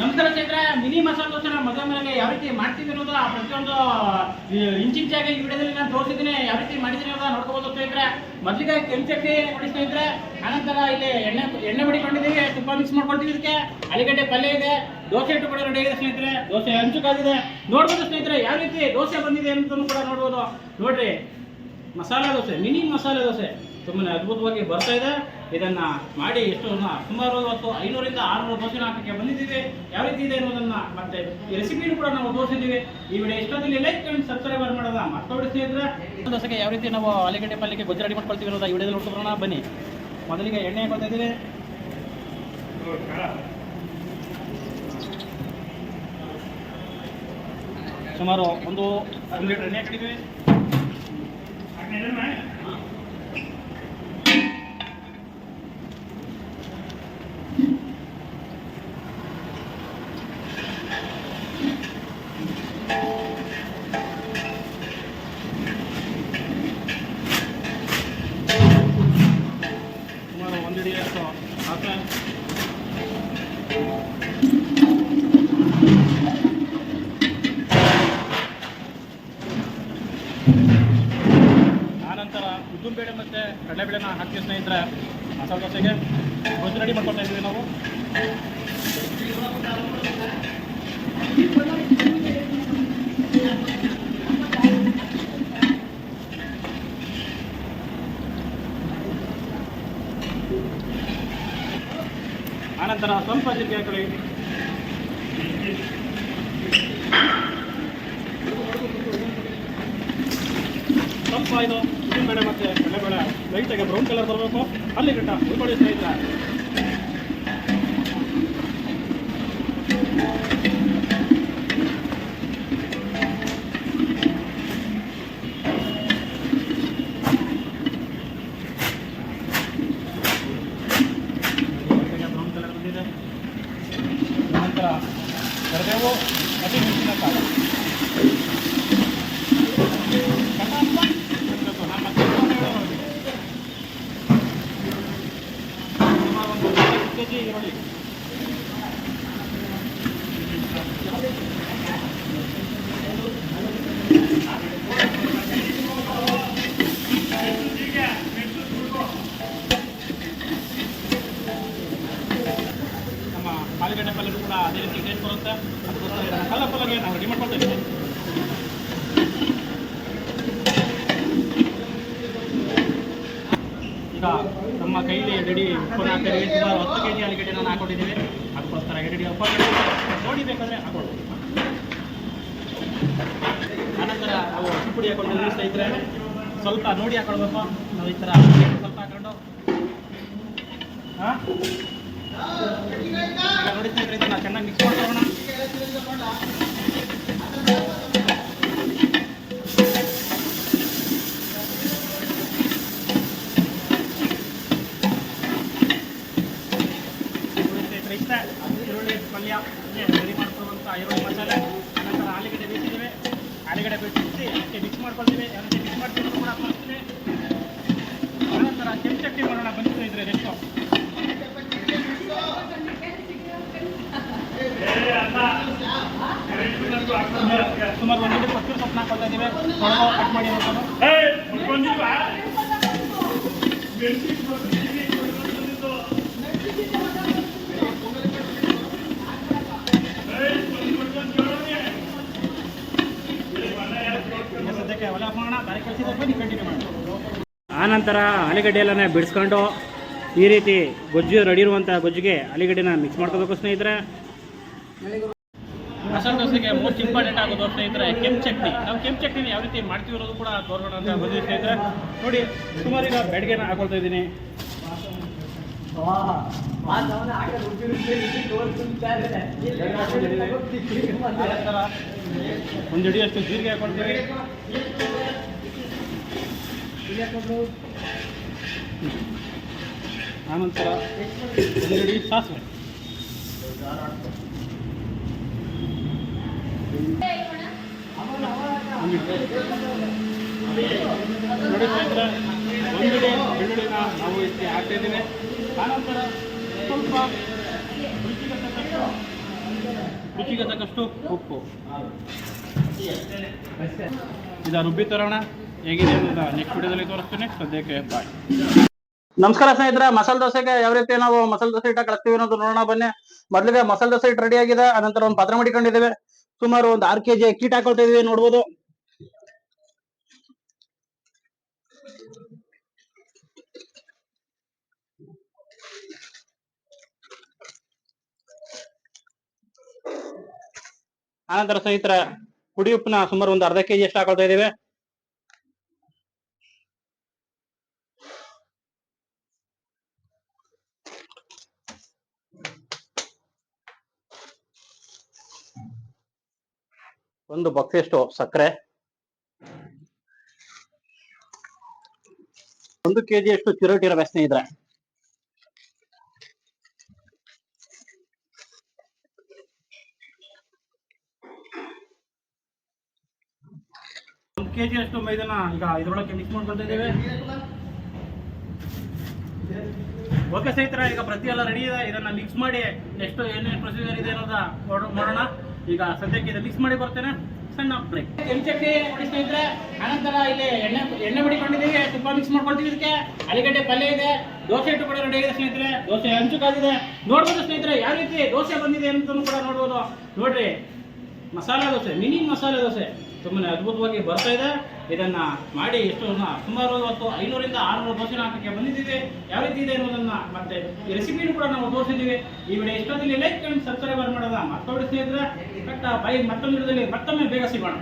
ನಮಸ್ಕಾರ ಚೈತ್ರ, ಮಿನಿ ಮಸಾಲೆ ದೋಸೆನ ಮದುವೆ ಮನೆಗೆ ಯಾವ ರೀತಿ ಮಾಡ್ತೀವಿ ಅನ್ನೋದು ಆ ಪ್ರತಿಯೊಂದು ಇಂಚಿಂಚಾಗಿ ಈ ವಿಡಿಯೋದಲ್ಲಿ ನಾನು ತೋರಿಸಿದ್ದೀನಿ, ಯಾವ ರೀತಿ ಮಾಡಿದ್ದೀನಿ ಅನ್ನೋದು ನೋಡ್ಕೋಬೋದು ಸ್ನೇಹಿತರೆ ಮೊದಲಿಗೆ ಕೆಂಪು ಚಟ್ನಿ ಸ್ನೇಹಿತರೆ ಆನಂತರ ಇಲ್ಲಿ ಎಣ್ಣೆ ಎಣ್ಣೆ ಮಡಿಕೊಂಡಿದ್ದೀವಿ ತುಪ್ಪ ಮಿಕ್ಸ್ ಮಾಡ್ಕೊಳ್ತೀವಿ ಇದಕ್ಕೆ. ಅಲಿಗಡ್ಡೆ ಪಲ್ಯ ಇದೆ, ದೋಸೆ ಇಟ್ಟು ಕೂಡ ರೆಡಿ ಇದೆ ಸ್ನೇಹಿತರೆ. ದೋಸೆ ಹಂಚು ಕಾದಿದೆ ನೋಡ್ಬೋದು ಸ್ನೇಹಿತರೆ, ಯಾವ ರೀತಿ ದೋಸೆ ಬಂದಿದೆ ಅಂತಲೂ ಕೂಡ ನೋಡ್ಬೋದು. ನೋಡ್ರಿ, ಮಸಾಲೆ ದೋಸೆ, ಮಿನಿ ಮಸಾಲೆ ದೋಸೆ. ತುಂಬಾ ಅದ್ಭುತವಾಗಿ ಬರ್ತಾ ಇದೆ. ಇದನ್ನ ಮಾಡಿ ಎಷ್ಟು ಸುಮಾರು ಇವತ್ತು ಐನೂರಿಂದ ಆರುನೂರು ದೋಸೆ ಹಾಕಕ್ಕೆ ಬಂದಿದ್ದೀವಿ. ಯಾವ ರೀತಿ ಇದೆ ಅನ್ನೋದನ್ನ ಮತ್ತೆ ಈ ರೆಸಿಪಿನೂ ಕೂಡ ನಾವು ತೋರಿಸಿದ್ದೀವಿ. ಈ ವಿಡಿಯೋ ಇಷ್ಟೊಂದಲ್ಲಿ ಲೈಕ್ ಅಂಡ್ ಸಬ್ಸ್ಕ್ರೈಬರ್ ಮಾಡೋದ ಮತ್ತೊಬ್ಬರು ಸ್ನೇಹಿತರೆ. ದೋಸೆಗೆ ಯಾವ ರೀತಿ ನಾವು ಆಲೂಗಡ್ಡೆ ಪಲ್ಲಿಗೆ ಗೊಜ್ಜು ರೆಡಿ ಮಾಡ್ಕೊಳ್ತೀವಿ ಅನ್ನೋದು ಈ ವಿಡಿಯೋದಲ್ಲಿ ನೋಡ್ಕೊಳ್ಳೋಣ ಬನ್ನಿ. ಮೊದಲಿಗೆ ಎಣ್ಣೆ ಹಾಕೊಳ್ತಾ ಇದ್ದೀವಿ. ಸುಮಾರು ಒಂದು ಒಂದು ಲೀಟರ್ ಎಣ್ಣೆ ಹಾಕಿದ್ದೀವಿ ಆನಂತರ ಉದ್ದಿನಬೇಳೆ ಮತ್ತು ಕಡಲೆಬೇಳೆನ ಹಾಕಿ ಸ್ನೇಹಿತರೆ ಮಸಾಲೆ ದೋಸೆಗೆ ಗೊಜ್ಜು ರೆಡಿ ಮಾಡ್ಕೊಳ್ತಾ ಇದ್ದೀವಿ ನಾವು. ಆನಂತರ ಸ್ವಲ್ಪ ಜೀರಿಗೆ ಹಾಕೊಳ್ಳಿ ಸ್ವಲ್ಪ ಇದು ಮತ್ತೆ ಮತ್ತು ಬೆಳೆ ಲೈಟಾಗಿ ಬ್ರೌನ್ ಕಲರ್ ಬರಬೇಕು ಅಲ್ಲಿ ಗಂಟ, ಉಳ್ಕೊಳ್ಳಿ ಸ್ನೇಹಿತರೆ. ಕರಿಬೇವು ಹಸಿ ಮೆಣಸಿನಕಾಯಿ ಕೆಜಿ ಈರುಳ್ಳಿ ನಮ್ಮ ಆಲೂಗಡ್ಡೆ ಪಲ್ಯನೂ ಕೂಡ ಅದೇ ರೀತಿ ಟೇಸ್ಟ್ ಬರುತ್ತೆ ಅದಕ್ಕೋಸ್ಕರ ಇದನ್ನು ಕಲ್ಲಪ್ಪಲಾಗೆ ನಾವು ರೆಡಿ ಮಾಡ್ಕೊಳ್ತಾ ಇದ್ದೀವಿ ಈಗ ನಮ್ಮ ಕೈಲಿ ಉಪ್ಪನ್ನು ಹಾಕಿದ್ದೀವಿ ಸುಮಾರು ಹತ್ತು ಕೆ ಜಿ ಆಲೂಗಡ್ಡೆ ನಾನು ಹಾಕೊಂಡಿದ್ದೀವಿ. ಅದಕ್ಕೋಸ್ಕರ ರೆಡಿ ಉಪ್ಪ ನೋಡಿ ಬೇಕಾದರೆ ಹಾಕೊಳ್ಳಿ. ಆನಂತರ ನಾವು ಪುಡಿ ಹಾಕೊಂಡು ಸ್ನೇಹಿತರೆ ಸ್ವಲ್ಪ ನೋಡಿ ಹಾಕೊಳ್ಬೇಕು. ನಾವು ಈ ಥರ ಸ್ವಲ್ಪ ಹಾಕೊಂಡು. ಹಾಂ ನೋಡಿ ಸ್ನೇಹಿತರೆ ಇಷ್ಟ ಈರುಳ್ಳಿ, ಪಲ್ಯ ರೆಡಿ ಮಾಡ್ಕೊಳ್ಳುವಂಥ ಈರುಳ್ಳಿ ಮಸಾಲೆ ನಂತರ ಆಲೂಗಡ್ಡೆ ಬೇಯಿಸಿದ್ದೀವಿ. ಆಲೂಗಡ್ಡೆ ಬೇಯಿಸಿ ಅದಕ್ಕೆ ಮಿಕ್ಸ್ ಮಾಡ್ಕೊಳ್ತೀವಿ. ಅದಕ್ಕೆ ಮಿಕ್ಸ್ ಮಾಡ್ತೀವಿ ಕೂಡ ಹಾಕ್ಕೊಳ್ತೀವಿ ಆನಂತರ ಕೆಂಪು ಚಟ್ನಿ ಮಾಡೋಣ ಬಂದಿದ್ದು ಇದ್ರೆ ರೆಸ್ಟು ಸುಮಾರು ಒಂದು ಲೀಟರ್ ಕೊತ್ತಂಬರಿ ಸೊಪ್ಪು ಇದ್ದೀವಿ. ಕಟ್ ಮಾಡಿ ಅಂತಾನು ಈಗ ಸದ್ಯಕ್ಕೆ ಒಲೆ ಆಫ್ ಮಾಡೋಣ ದಾರಿ ಕಳಿಸಿದ್ರೆ ಬನ್ನಿ ಕಂಟಿನ್ಯೂ ಮಾಡೋಣ ಆನಂತರ ಆಲೂಗಡ್ಡೆ ಎಲ್ಲ ಬಿಡಿಸ್ಕೊಂಡು ಈ ರೀತಿ ಗೊಜ್ಜು ರೆಡಿ ಇರುವಂಥ ಗೊಜ್ಜಿಗೆ ಆಲೂಗಡ್ಡೆನ ಮಿಕ್ಸ್ ಮಾಡ್ಕೋಬೇಕು ಸ್ನೇಹಿತರೆ. ಮಸಾಲೆ ದೋಸೆಗೆ ಮೋಸ್ಟ್ ಇಂಪಾರ್ಟೆಂಟ್ ಆಗೋದು ಸ್ನೇಹಿತರೆ ಕೆಂಪು ಚಟ್ನಿ. ನಾವು ಕೆಂಪು ಚಟ್ನಿ ಯಾವ ರೀತಿ ಮಾಡ್ತೀವಿ ಅನ್ನೋದು ಕೂಡ ತೋರಿಸೋಣ ಅಂತ ಬಂದಿದ್ದೀವಿ ಸ್ನೇಹಿತರೆ. ನೋಡಿ ಸುಮಾರು ಈಗ ಬೆಡ್ಗೆನ ಹಾಕೊಳ್ತಾ ಇದ್ದೀನಿ. ಒಂದು ಹಿಡಿಯಷ್ಟು ಜೀರಿಗೆ ಹಾಕೊಳ್ತೀವಿ ಆನಂತರ ಒಂದು ಹಿಡಿ ಸಾಸಿವೆ. ಒಂದು ನೋಡಿ ಸ್ನೇಹಿತರೆ ಒಂದಿಡೆ ಬೆಳ್ಳುಳ್ಳಿನ ನಾವು ಇಲ್ಲಿ ಹಾಕ್ತಾ ಇದ್ದೀವಿ. ಆನಂತರ ಸ್ವಲ್ಪ ರುಚಿಗೆ ತಕ್ಕಷ್ಟು ರುಚಿಗೆ ತಕ್ಕಷ್ಟು ಉಪ್ಪು. ಇದು ರುಬ್ಬಿ ತರೋಣ. ಹೇಗಿದೆ ಅಂತ ನೆಕ್ಸ್ಟ್ ವಿಡಿಯೋದಲ್ಲಿ ತೋರಿಸ್ತೀನಿ. ಸದ್ಯಕ್ಕೆ ಬಾಯ್ ನಮಸ್ಕಾರ ಸ್ನೇಹಿತರೆ, ಮಸಾಲೆ ದೋಸೆಗೆ ಯಾವ ರೀತಿ ನಾವು ಮಸಾಲೆ ದೋಸೆ ಹಿಟ್ಟ ಕಳಿಸ್ತೀವಿ ಅನ್ನೋದು ನೋಡೋಣ, ಬನ್ನಿ. ಮೊದಲಿಗೆ ಮಸಾಲೆ ದೋಸೆ ಹಿಟ್ಟು ರೆಡಿ ಆಗಿದೆ ಅನಂತರ ಒಂದು ಪಾತ್ರೆ ಮಾಡಿಕೊಂಡಿದ್ದೇವೆ. ಸುಮಾರು ಒಂದು ಆರು ಕೆಜಿ ಹಿಟ್ಟು ಹಾಕೊಳ್ತಾ ಇದೀವಿ, ನೋಡ್ಬೋದು. ಆನಂತರ ಸ್ನೇಹಿತರ ಪುಡಿ ಉಪ್ಪನ್ನ ಸುಮಾರು ಒಂದು ಅರ್ಧ ಕೆಜಿ ಎಷ್ಟು ಹಾಕೊಳ್ತಾ ಇದ್ದೇವೆ. ಒಂದು ಬಕ್ಸೆಷ್ಟು ಸಕ್ಕರೆ. ಒಂದು ಕೆಜಿ ಎಷ್ಟು ಚಿರೋಟಿ ರವೆ ಸ್ನೇಹಿತರೆ. ಒಂದು ಕೆಜಿ ಅಷ್ಟು ಮೈದಾನ, ಈಗ ಇದ್ರೊಳಗೆ ಮಿಕ್ಸ್ ಮಾಡ್ಕೊಳ್ತಾ ಇದ್ದೇವೆ. ಓಕೆ ಸ್ನೇಹಿತರ, ಈಗ ಪ್ರತಿ ಎಲ್ಲ ರೆಡಿ ಇದೆ. ಇದನ್ನ ಮಿಕ್ಸ್ ಮಾಡಿ ನೆಕ್ಸ್ಟ್ ಏನೇನು ಪ್ರೊಸೀಜರ್ ಇದೆ ಅನ್ನೋದ ನೋಡೋ- ನೋಡೋಣ. ಈಗ ಸದ್ಯಕ್ಕೆ ಇದು ಮಿಕ್ಸ್ ಮಾಡಿ ಬರ್ತೇನೆ. ಸಣ್ಣ ಬ್ರೇಕ್ ಕೆಂಚಕ್ಕೆ ನೋಡಿ ಸ್ನೇಹಿತರೆ. ಆನಂತರ ಇಲ್ಲಿ ಎಣ್ಣೆ ಎಣ್ಣೆ ಮಡಿಕೊಂಡಿದ್ದೀವಿ ತುಪ್ಪ ಮಿಕ್ಸ್ ಮಾಡ್ಕೊಳ್ತೀವಿ ಇದಕ್ಕೆ. ಅಲಿಗಡ್ಡೆ ಪಲ್ಯ ಇದೆ. ದೋಸೆ ಇಟ್ಟು ಕೂಡ ರೆಡಿ ಇದೆ ಸ್ನೇಹಿತರೆ. ದೋಸೆ ಹಂಚು ಕಾದಿದೆ ನೋಡ್ಬೋದು ಸ್ನೇಹಿತರೆ, ಯಾವ ರೀತಿ ದೋಸೆ ಬಂದಿದೆ ಅಂತ ಕೂಡ ನೋಡ್ಬೋದು. ನೋಡ್ರಿ, ಮಸಾಲೆ ದೋಸೆ, ಮಿನಿ ಮಸಾಲೆ ದೋಸೆ. ತುಂಬಾ ಅದ್ಭುತವಾಗಿ ಬರ್ತಾ ಇದೆ. ಇದನ್ನ ಮಾಡಿ ಎಷ್ಟು ಸುಮಾರು ಇವತ್ತು ಐನೂರಿಂದ ಆರುನೂರು ದೋಸೆ ಹಾಕಕ್ಕೆ ಬಂದಿದ್ದೀವಿ. ಯಾವ ರೀತಿ ಇದೆ ಅನ್ನೋದನ್ನ ಮತ್ತೆ ಈ ರೆಸಿಪಿನೂ ಕೂಡ ನಾವು ತೋರಿಸಿದ್ದೀವಿ. ಈ ವಿಡಿಯೋ ಇಷ್ಟೊಂದಲ್ಲಿ ಲೈಕ್ ಅಂಡ್ ಸಬ್ಸ್ಕ್ರೈಬರ್ ಮಾಡೋದ ಮತ್ತೊಬ್ಬರು ಸ್ನೇಹಿತರೆ. ಕಟ್ಟ ಬೈ ಮತ್ತೊಂದು ಮತ್ತೊಮ್ಮೆ ಬೇಗ ಸಿಗೋಣ.